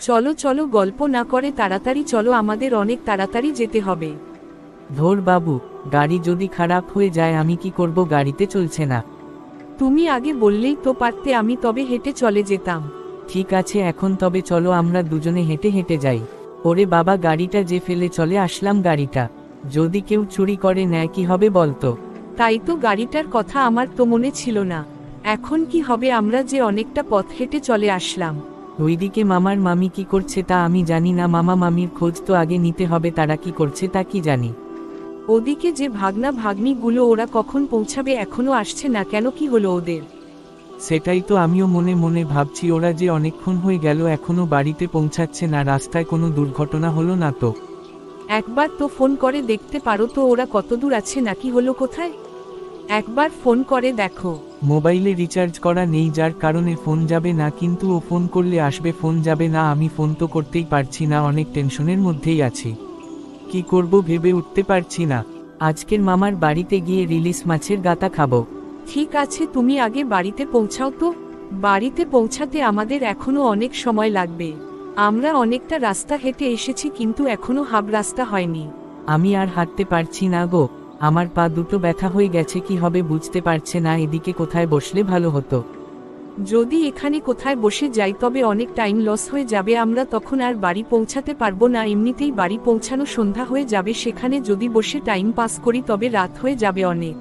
চলো চলো গল্প না করে তাড়াতাড়ি চলো আমাদের অনেক তাড়াতাড়ি যেতে হবে। ধর বাবু গাড়ি যদি খারাপ হয়ে যায় আমি কি করব গাড়িতে চলছে না। তুমি আগে বললেই তো পারতে আমি তবে হেঁটে চলে যেতাম। ঠিক আছে এখন তবে চলো আমরা দুজনে হেঁটে হেঁটে যাই। ওরে বাবা গাড়িটা যে ফেলে চলে আসলাম গাড়িটা। যদি কেউ চুরি করে নেয় কি হবে বলতো? তাই তো গাড়িটার কথা আমার তো মনে ছিল না। এখন কি হবে আমরা যে অনেকটা পথ হেঁটে চলে আসলাম। ওইদিকে মামার মামি কি করছে তা আমি জানি না। মামা মামির খোঁজ তো আগে নিতে হবে তারা কি করছে তা কি জানি। ওদিকে যে ভাগনা ভাগ্নিগুলো ওরা কখন পৌঁছাবে এখনও আসছে না কেন কি হলো ওদের? সেটাই তো আমিও মনে মনে ভাবছি ওরা যে অনেকক্ষণ হয়ে গেল এখনও বাড়িতে পৌঁছাচ্ছে না রাস্তায় কোনো দুর্ঘটনা হলো না তো। একবার তো ফোন করে দেখতে পারো তো ওরা কতদূর আছে নাকি হলো কোথায়? একবার ফোন করে দেখো। মোবাইলে রিচার্জ করা নেই যার কারণে ফোন যাবে না কিন্তু ও ফোন করলে আসবে ফোন যাবে না আমি ফোন তো করতেই পারছি না অনেক টেনশনের মধ্যেই আছি। কি করব ভেবে উঠতে পারছি না। আজকের মামার বাড়িতে গিয়ে রিলিস মাছের গাতা খাব। ঠিক আছে তুমি আগে বাড়িতে পৌঁছাও তো। বাড়িতে পৌঁছাতে আমাদের এখনও অনেক সময় লাগবে। আমরা অনেকটা রাস্তা হেঁটে এসেছি কিন্তু এখনও হাব রাস্তা হয়নি। আমি আর হাঁটতে পারছি না গো। আমার পা দুটো ব্যথা হয়ে গেছে, কি হবে বুঝতে পারছে না, এদিকে কোথায় বসলে ভালো হতো? যদি এখানে কোথায় বসে যাই তবে অনেক টাইম লস হয়ে যাবে, আমরা তখন আর বাড়ি পৌঁছাতে পারব না, এমনিতেই বাড়ি পৌঁছানো সন্ধ্যা হয়ে যাবে, সেখানে যদি বসে টাইম পাস করি তবে রাত হয়ে যাবে অনেক।